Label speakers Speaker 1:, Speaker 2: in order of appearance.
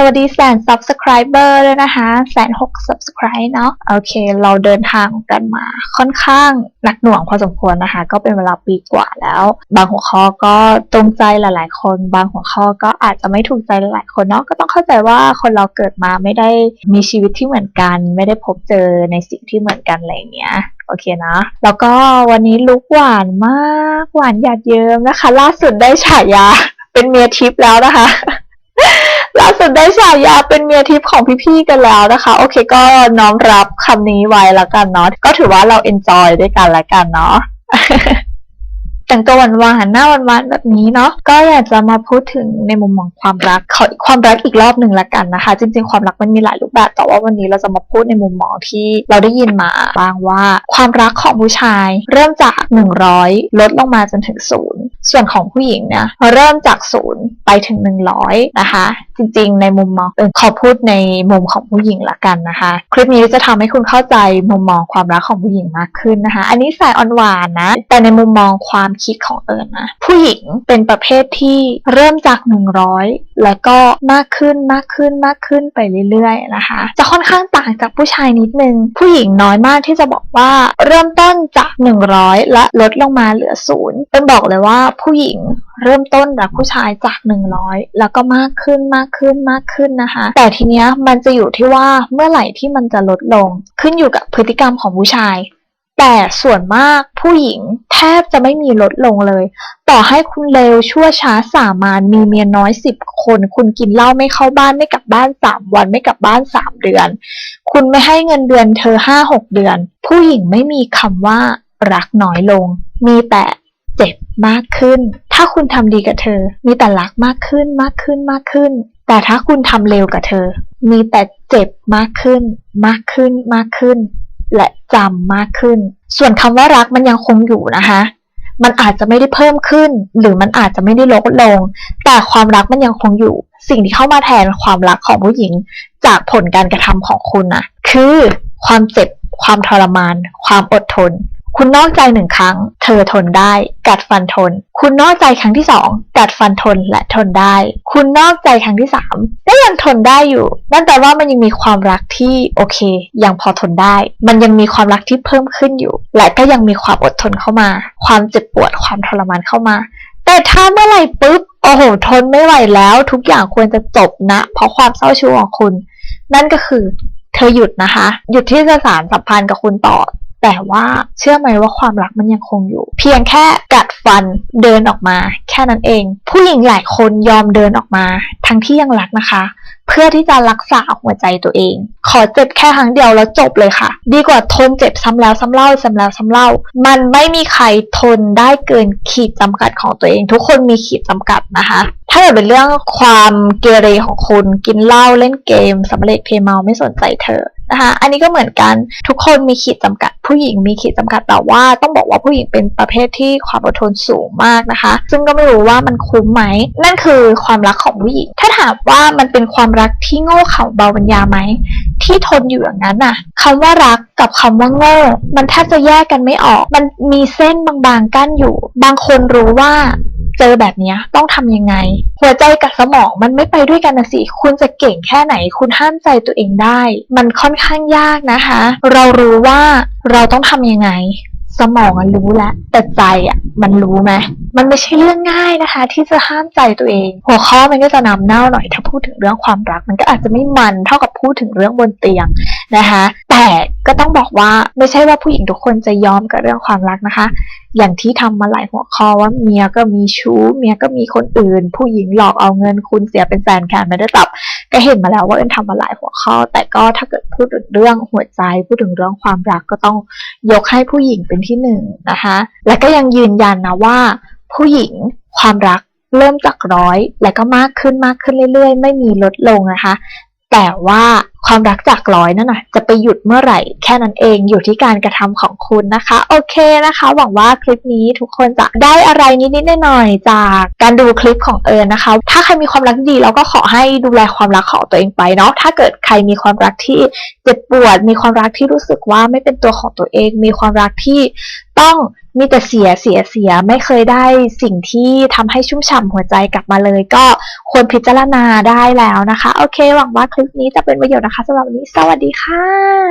Speaker 1: สวัสดีแสน subscriber ด้วยนะคะแสนหก subscribe เนาะโอเค เราเดินทางกันมาค่อนข้างหนักหน่วงพอสมควรนะคะ ก็เป็นเวลาปีกว่าแล้ว บางหัวข้อก็ตรงใจหลาย ๆ คน บางหัวข้อก็อาจจะไม่ถูกใจหลายๆคนเนาะก็ต้องเข้าใจว่าคนเราเกิดมาไม่ได้มีชีวิตที่เหมือนกัน ไม่ได้พบเจอในสิ่งที่เหมือนกันอะไรเงี้ยโอเคนะ แล้วก็วันนี้ลุกหวานมาก หวานหยาดเยิ้มนะคะ ล่าสุดได้ฉายาเป็นเมียทิพย์แล้วนะคะ ล่าสุดได้ฉายาเป็นเมียทิพย์ของพี่ๆกันแล้วนะคะ โอเคก็น้อมรับคำนี้ไว้แล้วกันเนาะก็ถือว่าเราเอนจอยด้วยกันแล้วกันเนาะแต่งตัวหวานๆหน้าหวานๆแบบนี้เนาะก็อยากจะมาพูดถึงในมุมมองความรักขอความรักอีกรอบหนึ่งละกันนะคะ จริง ๆ ความรักมันมีหลายรูปแบบแต่ว่าวันนี้เราจะมาพูดในมุมมองที่เราได้ยินมาบ้างว่า ความรักของผู้ชาย เริ่มจาก 100 ลดลงมาจนถึงศูนย์ส่วนของผู้หญิงเนี่ยเริ่มจากศูนย์ไปถึง 100 นะคะ จริง ๆ ในมุมมองเออขอพูดในมุมของผู้หญิงละกันนะคะ คลิปนี้จะทำให้คุณเข้าใจมุมมองความรักของผู้หญิงมากขึ้นนะคะ อันนี้สายอ่อนหวานนะ แต่ในมุมมองความคิดของเอิญนะ ผู้หญิงเป็นประเภทที่เริ่มจาก 100 แล้วก็มากขึ้นมากขึ้นมากขึ้นไปเรื่อยๆนะคะ จะค่อนข้างต่างจากผู้ชายนิดนึง ผู้หญิงน้อยมากที่จะบอกว่าเริ่มต้นจาก 100 และลดลงมาเหลือศูนย์เป็นบอกเลยว่าผู้หญิงเริ่มต้นจากผู้ชายจาก 100 แล้วก็มากขึ้นมากขึ้นมากขึ้นนะคะ แต่ทีเนี้ยมันจะอยู่ที่ว่าเมื่อไหร่ที่มันจะลดลง ขึ้นอยู่กับพฤติกรรมของผู้ชาย แต่ส่วนมากผู้หญิงแทบจะไม่มีลดลงเลย ต่อให้คุณเลวชั่วช้าสามานมีเมียน้อยสิบคน คุณกินเหล้าไม่เข้าบ้านไม่กลับบ้านสามวันไม่กลับบ้านสามเดือน คุณไม่ให้เงินเดือนเธอห้าหกเดือน ผู้หญิงไม่มีคำว่ารักน้อยลง มีแต่ เจ็บมากขึ้น ถ้าคุณทำดีกับเธอ มีแต่รักมากขึ้นมากขึ้นมากขึ้น แต่ถ้าคุณทำเลวกับเธอ มีแต่เจ็บมากขึ้น มากขึ้นมากขึ้น และจำมากขึ้น ส่วนคำว่ารักมันยังคงอยู่นะคะมันอาจจะไม่ได้เพิ่มขึ้น หรือมันอาจจะไม่ได้ลดลง แต่ความรักมันยังคงอยู่ สิ่งที่เข้ามาแทนความรักของผู้หญิง จากผลการกระทำของคุณนะคือความเจ็บ ความทรมาน ความอดทน คุณนอกใจหนึ่งครั้ง เธอทนได้ กัดฟันทน คุณนอกใจครั้งที่สองกัดฟันทนและทนได้ คุณนอกใจครั้งที่สามก็ยังทนได้อยู่ นั่นแปลว่ามันยังมีความรักที่โอเค ยังพอทนได้ มันยังมีความรักที่เพิ่มขึ้นอยู่ และก็ยังมีความอดทนเข้ามา ความเจ็บปวดความทรมานเข้ามา แต่ถ้าเมื่อไหร่ปุ๊บโอ้โหทนไม่ไหวแล้ว ทุกอย่างควรจะจบนะ เพราะความเศร้าชีวของคุณ นั่นก็คือ เธอหยุดนะคะ หยุดที่จะสารสัมพันธ์กับคุณต่อ แต่ว่าเชื่อไหมว่าความรักมันยังคงอยู่ เพียงแค่กัดฟันเดินออกมา แค่นั้นเอง ผู้หญิงหลายคนยอมเดินออกมา ทั้งที่ยังรักนะคะ เพื่อที่จะรักษาหัวใจตัวเอง ขอเจ็บแค่ครั้งเดียวแล้วจบเลยค่ะ ดีกว่าทนเจ็บซ้ำแล้วซ้ำเล่าซ้ำแล้วซ้ำเล่า มันไม่มีใครทนได้เกินขีดจำกัดของตัวเอง ทุกคนมีขีดจำกัดนะคะถ้าเกิดเป็นเรื่องความเกเรของคุณกินเหล้าเล่นเกมสำเร็จเพย์เมาไม่สนใจเธอ นะคะอันนี้ก็เหมือนกันทุกคนมีขีดจำกัด ผู้หญิงมีขีดจำกัดแต่ว่าต้องบอกว่าผู้หญิงเป็นประเภทที่ความอดทนสูงมากนะคะ ซึ่งก็ไม่รู้ว่ามันคุ้มไหม นั่นคือความรักของผู้หญิง ถ้าถามว่ามันเป็นความรักที่โง่เขลาเบาปัญญาไหมที่ทนอยู่อย่างนั้นน่ะคำว่ารักกับคำว่าโง่ มันแทบจะแยกกันไม่ออก มันมีเส้นบางๆกั้นอยู่ บางคนรู้ว่า เจอแบบนี้ต้องทำยังไง หัวใจกับสมองมันไม่ไปด้วยกันนะสิ คุณจะเก่งแค่ไหน คุณห้ามใจตัวเองได้ มันค่อนข้างยากนะคะ เรารู้ว่าเราต้องทำยังไง สมองอรู้แล้วแต่ใจอะมันรู้ไหมมันไม่ใช่เรื่องง่ายนะคะ ที่จะห้ามใจตัวเอง หัวข้อมันก็จะนำเน่าหน่อย ถ้าพูดถึงเรื่องความรัก มันก็อาจจะไม่มันเท่ากับพูดถึงเรื่องบนเตียงนะคะ แต่ก็ต้องบอกว่าไม่ใช่ว่าผู้หญิงทุกคนจะยอมกับเรื่องความรักนะคะ อย่างที่ทำมาหลายหัวข้อว่าเมียก็มีชู้ เมียก็มีคนอื่น ผู้หญิงหลอกเอาเงินคุณเสียเป็นแสนแขนไม่ได้ตับ ก็เห็นมาแล้วว่าเอ็นทำมาหลายหัวข้อ แต่ก็ถ้าเกิดพูดถึงเรื่องหัวใจ พูดถึงเรื่องความรักก็ต้องยกให้ผู้หญิงเป็นที่หนึ่งนะคะ และก็ยังยืนยันนะว่า ผู้หญิง ความรักเริ่มจากร้อย และก็มากขึ้นมากขึ้นเรื่อย ๆ ไม่มีลดลงนะคะ แต่ว่าความรักจากร้อยนั่นนะจะไปหยุดเมื่อไหร่ แค่นั้นเองอยู่ที่การกระทำของคุณนะคะ โอเคนะคะ หวังว่าคลิปนี้ทุกคนจะได้อะไรนิดๆหน่อยๆจากการดูคลิปของเอิญนะคะ ถ้าใครมีความรักดีเราก็ขอให้ดูแลความรักของตัวเองไปเนาะถ้าเกิดใครมีความรักที่เจ็บปวด มีความรักที่รู้สึกว่าไม่เป็นตัวของตัวเอง มีความรักที่ ต้องมีแต่เสียเสียเสียไม่เคยได้สิ่งที่ทำให้ชุ่มฉ่ำหัวใจกลับมาเลย ก็ควรพิจารณาได้แล้วนะคะ โอเค หวังว่าคลิปนี้จะเป็นประโยชน์นะคะสำหรับวันนี้ สวัสดีค่ะ